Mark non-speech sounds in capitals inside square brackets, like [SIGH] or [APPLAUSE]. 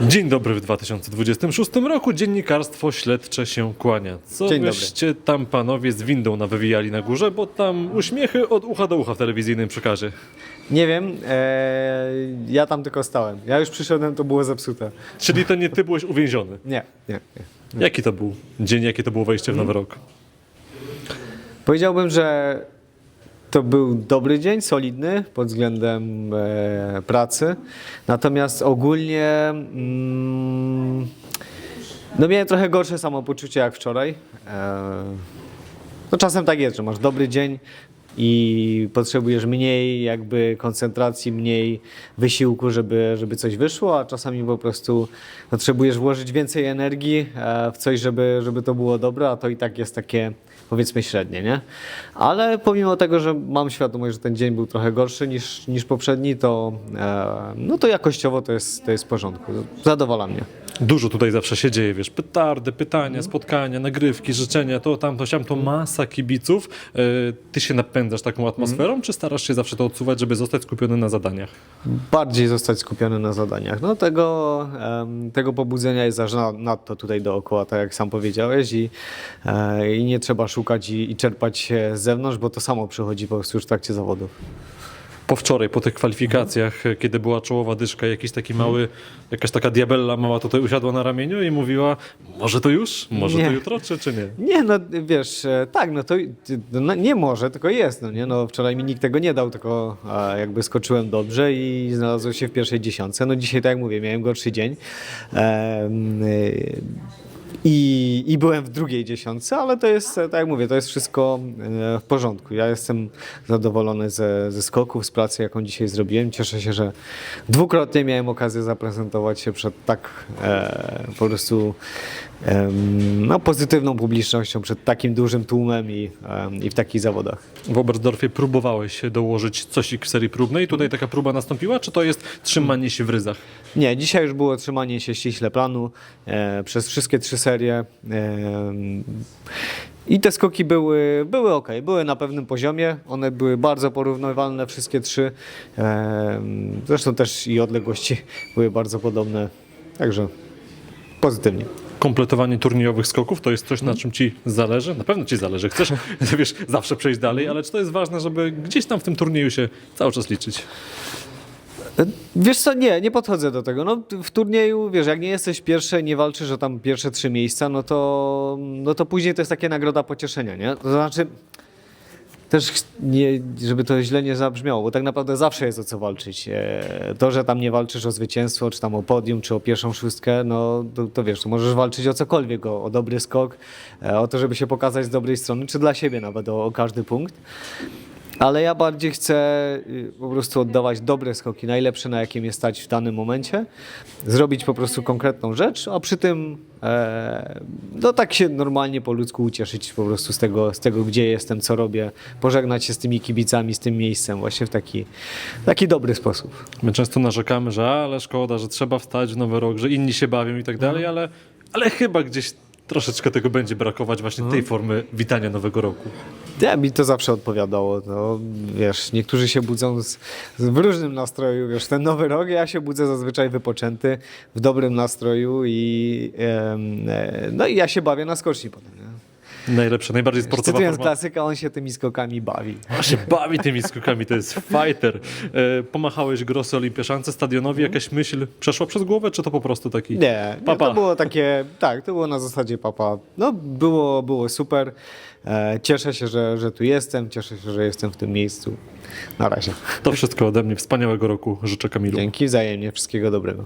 Dzień dobry w 2026 roku. Dziennikarstwo śledcze się kłania. Co Dzień dobry. byście tam panowie z windą nawywijali na górze, bo tam uśmiechy od ucha do ucha w telewizyjnym przekazie. Nie wiem, e, ja tam tylko stałem. Ja już przyszedłem, to było zepsute. Czyli to nie ty byłeś uwięziony. Nie, nie, nie. Jaki to był dzień, jakie to było wejście w nowy rok? Powiedziałbym, że to był dobry dzień, solidny pod względem e, pracy. Natomiast ogólnie mm, no miałem trochę gorsze samopoczucie jak wczoraj. E, no czasem tak jest, że masz dobry dzień i potrzebujesz mniej jakby koncentracji, mniej wysiłku, żeby, żeby coś wyszło, a czasami po prostu potrzebujesz włożyć więcej energii e, w coś, żeby, żeby to było dobre, a to i tak jest takie powiedzmy średnie, nie? Ale pomimo tego, że mam świadomość, że ten dzień był trochę gorszy niż, niż poprzedni, to, e, no to jakościowo to jest, to jest w porządku. Zadowala mnie. Dużo tutaj zawsze się dzieje, wiesz, petardy, pytania, spotkania, nagrywki, życzenia, to, tamto, siam, to masa kibiców. E, Ty się napędzasz taką atmosferą, czy starasz się zawsze to odsuwać, żeby zostać skupiony na zadaniach? bardziej zostać skupiony na zadaniach. No tego, em, tego pobudzenia jest aż na- nadto tutaj dookoła, tak jak sam powiedziałeś i, e, i nie trzeba szukać i, i czerpać się z zewnątrz, bo to samo przychodzi po prostu już w trakcie zawodów. Po wczoraj, po tych kwalifikacjach, e, kiedy była czołowa dyszka, jakiś taki mały, jakaś taka diabella mała tutaj usiadła na ramieniu i mówiła, może to już, może to Nie. jutro, czy, czy nie? Nie, no wiesz, e, tak, no to no, nie może, tylko jest, no nie, no wczoraj mi nikt tego nie dał, tylko e, jakby skoczyłem dobrze i znalazłem się w pierwszej dziesiątce. No dzisiaj, tak jak mówię, miałem gorszy dzień. I, I byłem w drugiej dziesiątce, ale to jest, e, tak jak mówię, to jest wszystko e, w porządku. Ja jestem zadowolony ze, ze skoków, z pracy, jaką dzisiaj zrobiłem. Cieszę się, że dwukrotnie miałem okazję zaprezentować się przed tak e, po prostu em, no, pozytywną publicznością, przed takim dużym tłumem i, em, i w takich zawodach. W Oberstdorfie próbowałeś dołożyć coś w serii próbnej, tutaj taka próba nastąpiła, czy to jest trzymanie się w ryzach? Nie, dzisiaj już było trzymanie się ściśle planu e, przez wszystkie trzy serie. E, I te skoki były, były ok, były na pewnym poziomie. One były bardzo porównywalne, wszystkie trzy. Zresztą też i odległości [LAUGHS] były bardzo podobne. Także pozytywnie. Kompletowanie turniejowych skoków to jest coś, na czym ci zależy? Na pewno ci zależy. Chcesz, [LAUGHS] wiesz, zawsze przejść dalej, ale czy to jest ważne, żeby gdzieś tam w tym turnieju się cały czas liczyć? Wiesz co, nie, nie podchodzę do tego. No, w turnieju, wiesz, jak nie jesteś pierwszy, nie walczysz o tam pierwsze trzy miejsca, no to, no to później to jest takie nagroda pocieszenia, nie? To znaczy, też nie, żeby to źle nie zabrzmiało, bo tak naprawdę zawsze jest o co walczyć. E, To, że tam nie walczysz o zwycięstwo, czy tam o podium, czy o pierwszą szóstkę, no to, to wiesz, to możesz walczyć o cokolwiek, o, o dobry skok, e, o to, żeby się pokazać z dobrej strony, czy dla siebie nawet o, o każdy punkt. Ale ja bardziej chcę y, po prostu oddawać dobre skoki, najlepsze na jakie mnie stać w danym momencie, zrobić po prostu konkretną rzecz, a przy tym e, no tak się normalnie po ludzku ucieszyć po prostu z tego, z tego, gdzie jestem, co robię, pożegnać się z tymi kibicami, z tym miejscem właśnie w taki, taki dobry sposób. My często narzekamy, że ale szkoda, że trzeba wstać w nowy rok, że inni się bawią i tak dalej, ale, ale chyba gdzieś troszeczkę tego będzie brakować właśnie tej formy witania nowego roku. Ja, mi to zawsze odpowiadało. No, wiesz, niektórzy się budzą z, z, w różnym nastroju. Wiesz, ten nowy rok, ja się budzę zazwyczaj wypoczęty, w dobrym nastroju i em, e, no i ja się bawię na skoczni potem. Nie? Najlepsza, najbardziej sportowa Cytując forma. klasyka, on się tymi skokami bawi. A się bawi tymi skokami, to jest fighter. E, pomachałeś grosy olimpiaszance, stadionowi, jakaś myśl przeszła przez głowę, czy to po prostu taki Nie, nie papa? to było takie, tak, to było na zasadzie papa. No, było, było super. E, cieszę się, że, że tu jestem, cieszę się, że jestem w tym miejscu. Na razie. To wszystko ode mnie. Wspaniałego roku życzę Kamilu. Dzięki wzajemnie, wszystkiego dobrego.